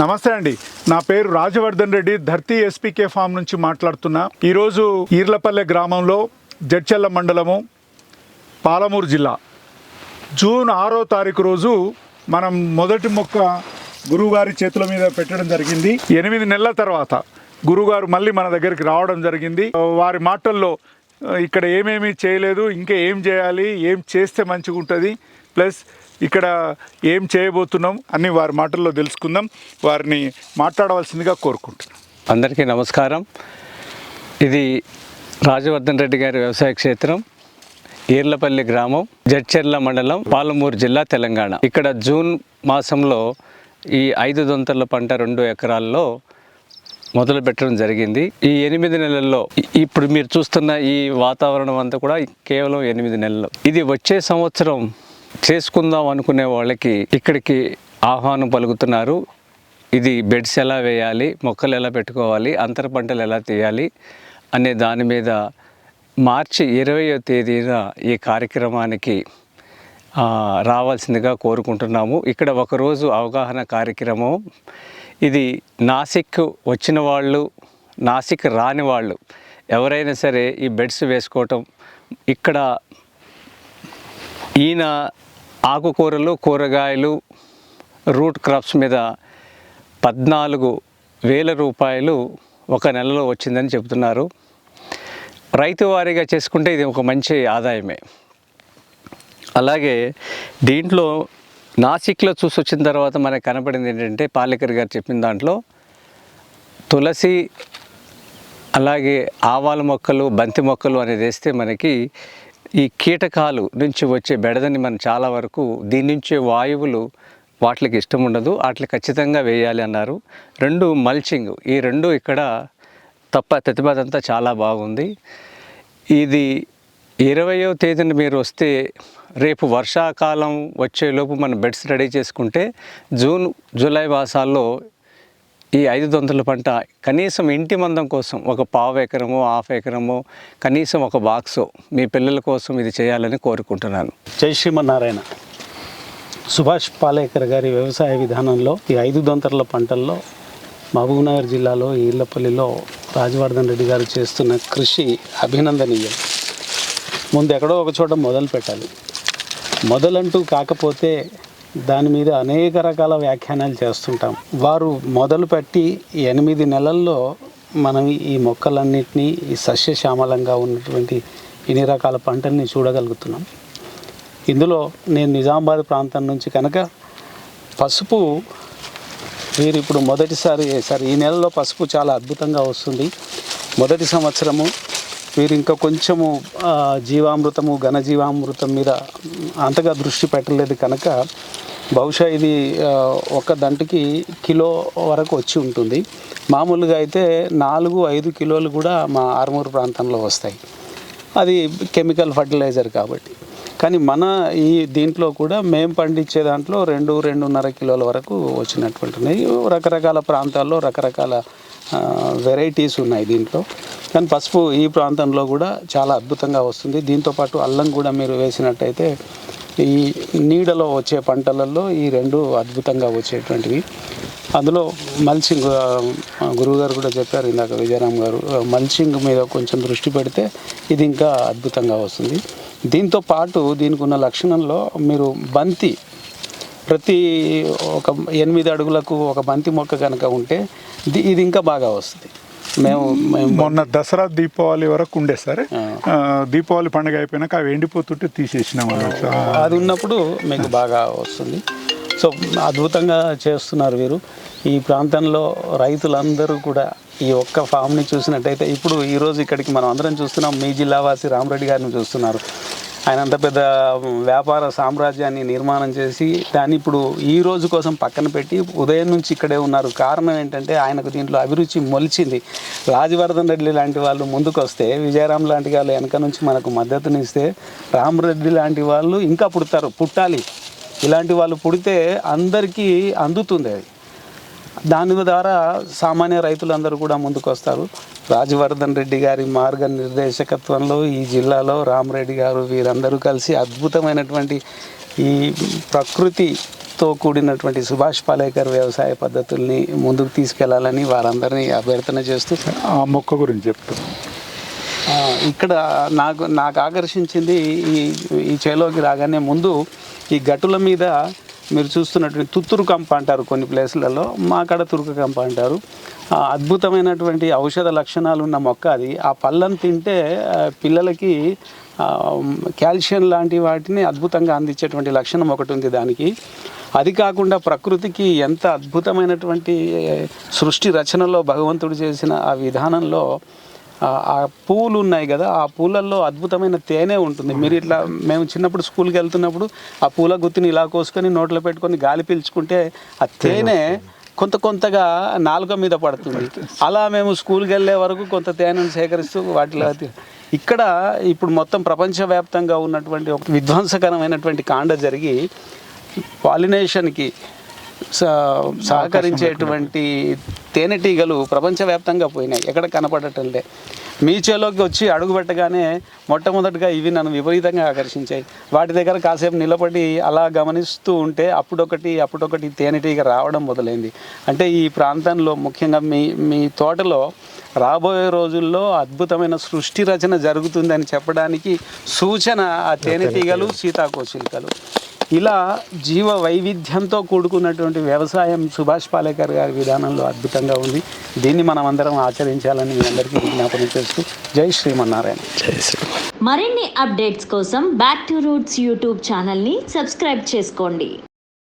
నమస్తే అండి. నా పేరు రాజవర్ధన్ రెడ్డి ధర్తీ ఎస్పీకే ఫామ్ నుంచి మాట్లాడుతున్నా. ఈరోజు ఈర్లపల్లె గ్రామంలో జడ్చెల్ల మండలము పాలమూరు జిల్లా. జూన్ ఆరో తారీఖు రోజు మనం మొదటి మొక్క గురువుగారి చేతుల మీద పెట్టడం జరిగింది. ఎనిమిది నెలల తర్వాత గురువుగారు మళ్ళీ మన దగ్గరికి రావడం జరిగింది. వారి మాటల్లో ఇక్కడ ఏమేమి చేయలేదు ఇంకా ఏం చేయాలి ఏం చేస్తే మంచిగా ఉంటుంది ప్లస్ ఇక్కడ ఏం చేయబోతున్నాం అని వారి మాటల్లో తెలుసుకుందాం. వారిని మాట్లాడవలసిందిగా కోరుకుంటున్నాం. అందరికీ నమస్కారం. ఇది రాజవర్ధన్ రెడ్డి గారి వ్యవసాయ క్షేత్రం ఈర్లపల్లి గ్రామం జడ్చెర్ల మండలం పాలమూరు జిల్లా తెలంగాణ. ఇక్కడ జూన్ మాసంలో ఈ ఐదు దొంతల పంట రెండు ఎకరాల్లో మొదలు పెట్టడం జరిగింది. ఈ ఎనిమిది నెలల్లో ఇప్పుడు మీరు చూస్తున్న ఈ వాతావరణం అంతా కూడా కేవలం ఎనిమిది నెలలు. ఇది వచ్చే సంవత్సరం చేసుకుందాం అనుకునే వాళ్ళకి ఇక్కడికి ఆహ్వానం పలుకుతున్నారు. ఇది బెడ్స్ ఎలా వేయాలి మొక్కలు ఎలా పెట్టుకోవాలి అంతర పంటలు ఎలా తీయాలి అనే దాని మీద మార్చి ఇరవయో తేదీన ఈ కార్యక్రమానికి రావాల్సిందిగా కోరుకుంటున్నాము. ఇక్కడ ఒకరోజు అవగాహన కార్యక్రమం. ఇది నాసిక్ వచ్చిన వాళ్ళు నాసిక్ రాని వాళ్ళు ఎవరైనా సరే ఈ బెడ్స్ వేసుకోవటం ఇక్కడ ఈయన ఆకుకూరలు కూరగాయలు రూట్ క్రాప్స్ మీద పద్నాలుగు వేల రూపాయలు ఒక నెలలో వచ్చిందని చెబుతున్నారు. రైతు వారీగా చేసుకుంటే ఇది ఒక మంచి ఆదాయమే. అలాగే దీంట్లో నాసిక్లో చూసి వచ్చిన తర్వాత మనకు కనపడింది ఏంటంటే పాలేకర్ గారు చెప్పిన దాంట్లో తులసి అలాగే ఆవాల మొక్కలు బంతి మొక్కలు అనేది వేస్తే మనకి ఈ కీటకాలు నుంచి వచ్చే బెడదని మనం చాలా వరకు దీని నుంచే వాయువులు వాటికి ఇష్టం ఉండదు వాటిని ఖచ్చితంగా వేయాలి అన్నారు. రెండు మల్చింగ్ ఈ రెండు ఇక్కడ తప్ప ప్రతిపాదంతా చాలా బాగుంది. ఇది ఇరవయో తేదీన మీరు వస్తే రేపు వర్షాకాలం వచ్చేలోపు మనం బెడ్స్ రెడీ చేసుకుంటే జూన్ జూలై మాసాల్లో ఈ ఐదు దొంతుల పంట కనీసం ఇంటి మందం కోసం ఒక పావు ఎకరము హాఫ్ ఎకరము కనీసం ఒక బాక్స్ మీ పిల్లల కోసం ఇది చేయాలని కోరుకుంటున్నాను. జై శ్రీమన్నారాయణ. సుభాష్ పాలేకర్ గారి వ్యవసాయ విధానంలో ఈ ఐదు దొంతరల పంటల్లో మహబూబ్నగర్ జిల్లాలో ఈళ్ళపల్లిలో రాజవర్ధన్ రెడ్డి గారు చేస్తున్న కృషి అభినందనీయం. ముందు ఎక్కడో ఒక చోట మొదలు పెట్టాలి. మొదలంటూ కాకపోతే దాని మీద అనేక రకాల వ్యాఖ్యానాలు చేస్తుంటాం. వారు మొదలుపెట్టి ఎనిమిది నెలల్లో మనం ఈ మొక్కలన్నింటినీ ఈ సస్యశ్యామలంగా ఉన్నటువంటి ఇన్ని రకాల పంటల్ని చూడగలుగుతున్నాం. ఇందులో నేను నిజామాబాద్ ప్రాంతం నుంచి కనుక పసుపు వీరు ఇప్పుడు మొదటిసారి వేశారు ఈ నెలలో పసుపు చాలా అద్భుతంగా వస్తుంది. మొదటి సంవత్సరము మీరు ఇంకా కొంచెము జీవామృతము ఘనజీవామృతం మీద అంతగా దృష్టి పెట్టలేదు కనుక బహుశా ఇది ఒక దంటికి కిలో వరకు వచ్చి ఉంటుంది. మామూలుగా అయితే నాలుగు ఐదు కిలోలు కూడా మా ఆర్మూరు ప్రాంతంలో వస్తాయి. అది కెమికల్ ఫర్టిలైజర్ కాబట్టి. కానీ మన ఈ దీంట్లో కూడా మేము పండించే దాంట్లో రెండు రెండున్నర కిలోల వరకు వచ్చినటువంటి ఉన్నాయి రకరకాల ప్రాంతాల్లో రకరకాల వెరైటీస్ ఉన్నాయి దీంట్లో. కానీ పసుపు ఈ ప్రాంతంలో కూడా చాలా అద్భుతంగా వస్తుంది. దీంతోపాటు అల్లం కూడా మీరు వేసినట్టయితే ఈ నీడలో వచ్చే పంటలలో ఈ రెండు అద్భుతంగా వచ్చేటువంటివి. అందులో మల్చింగ్ ఆ, గురువుగారు కూడా చెప్పారు ఇందాక విజయరామ్ గారు మల్చింగ్ మీద కొంచెం దృష్టి పెడితే ఇది ఇంకా అద్భుతంగా వస్తుంది. దీంతో పాటు దీనికి ఉన్న లక్షణంలో మీరు బంతి ప్రతి ఒక ఎనిమిది అడుగులకు ఒక బంతి మొక్క కనుక ఉంటే ఇది ఇంకా బాగా వస్తుంది. మేము మొన్న దసరా దీపావళి వరకు ఉండే సరే. దీపావళి పండుగ అయిపోయినాక అవి ఎండిపోతుంటే తీసేసినాం. అది ఉన్నప్పుడు మీకు బాగా వస్తుంది. సో అద్భుతంగా చేస్తున్నారు వీరు. ఈ ప్రాంతంలో రైతులందరూ కూడా ఈ ఒక్క ఫామ్ని చూసినట్టయితే ఇప్పుడు ఈరోజు ఇక్కడికి మనం అందరం చూస్తున్నాం. మీ జిల్లావాసి రామరెడ్డి గారిని చూస్తున్నారు. ఆయన అంత పెద్ద వ్యాపార సామ్రాజ్యాన్ని నిర్మాణం చేసి దాన్ని ఇప్పుడు ఈ రోజు కోసం పక్కన పెట్టి ఉదయం నుంచి ఇక్కడే ఉన్నారు. కారణం ఏంటంటే ఆయనకు దీంట్లో అభిరుచి మొలిచింది. రాజవర్ధన్ రెడ్డి లాంటి వాళ్ళు ముందుకు వస్తే విజయరామ్ లాంటి వాళ్ళు వెనక నుంచి మనకు మద్దతునిస్తే రామరెడ్డి లాంటి వాళ్ళు ఇంకా పుడతారు. పుట్టాలి. ఇలాంటి వాళ్ళు పుడితే అందరికీ అందుతుంది అది. దాని ద్వారా సామాన్య రైతులందరూ కూడా ముందుకు వస్తారు రాజవర్ధన్ రెడ్డి గారి మార్గ నిర్దేశకత్వంలో ఈ జిల్లాలో రామరెడ్డి గారు వీరందరూ కలిసి అద్భుతమైనటువంటి ఈ ప్రకృతితో కూడినటువంటి సుభాష్ పాలేకర్ వ్యవసాయ పద్ధతుల్ని ముందుకు తీసుకెళ్ళాలని వారందరినీ అభ్యర్థన చేస్తూ ఆ మొక్క గురించి చెప్తాం ఆ, ఇక్కడ నాకు నాకు ఆకర్షించింది ఈ ఈ చేలోకి రాగానే ముందు ఈ గట్టుల మీద మీరు చూస్తున్నటువంటి తుత్తురు కంప అంటారు కొన్ని ప్లేసులలో మా కాడ తురుకు కంప అంటారు. అద్భుతమైనటువంటి ఔషధ లక్షణాలు ఉన్న మొక్క అది. ఆ పళ్ళను తింటే పిల్లలకి కాల్షియం లాంటి వాటిని అద్భుతంగా అందించేటువంటి లక్షణం ఒకటి ఉంది దానికి. అది కాకుండా ప్రకృతికి ఎంత అద్భుతమైనటువంటి సృష్టి రచనలో భగవంతుడు చేసిన ఆ విధానంలో ఆ- పూలు ఉన్నాయి కదా ఆ పూలల్లో అద్భుతమైన తేనె ఉంటుంది. మీరు ఇట్లా మేము చిన్నప్పుడు స్కూల్కి వెళ్తున్నప్పుడు ఆ పూల గుత్తిని ఇలా కోసుకొని నోట్లో పెట్టుకొని గాలి పీల్చుకుంటే ఆ తేనె కొంత కొంతగా నాలుక మీద పడుతుంది. అలా మేము స్కూల్కి వెళ్ళే వరకు కొంత తేనెను సేకరిస్తూ వాటిలో ఇక్కడ ఇప్పుడు మొత్తం ప్రపంచవ్యాప్తంగా ఉన్నటువంటి ఒక విధ్వంసకరమైనటువంటి కాండ జరిగి పాలినేషన్కి స- సహకరించేటువంటి తేనెటీగలు ప్రపంచవ్యాప్తంగా పోయినాయి. ఎక్కడ కనపడటం లే మీ చేలోకి వచ్చి అడుగు పెట్టగానే మొట్టమొదటిగా ఇవి నన్ను విపరీతంగా ఆకర్షించాయి. వాటి దగ్గర కాసేపు నిలబడి అలా గమనిస్తూ ఉంటే అప్పుడొకటి అప్పుడొకటి తేనెటీగ రావడం మొదలైంది. అంటే ఈ ప్రాంతంలో ముఖ్యంగా మీ మీ తోటలో రాబోయే రోజుల్లో అద్భుతమైన సృష్టి రచన జరుగుతుందని చెప్పడానికి సూచన ఆ తేనెటీగలు. సీతాకోచిలుకలు ఇలా జీవ వైవిధ్యంతో కూడుకున్నటువంటి వ్యవసాయం సుభాష్ పాలేకర్ గారి విధానంలో అద్భుతంగా ఉంది. దీన్ని మనం అందరం ఆచరించాలని మీ అందరికీ విజ్ఞాపన చేస్తూ జై శ్రీమన్నారాయణ. మరిన్ని అప్డేట్స్ కోసం బ్యాక్ టు రూట్స్ యూట్యూబ్ ఛానల్ని సబ్స్క్రైబ్ చేసుకోండి.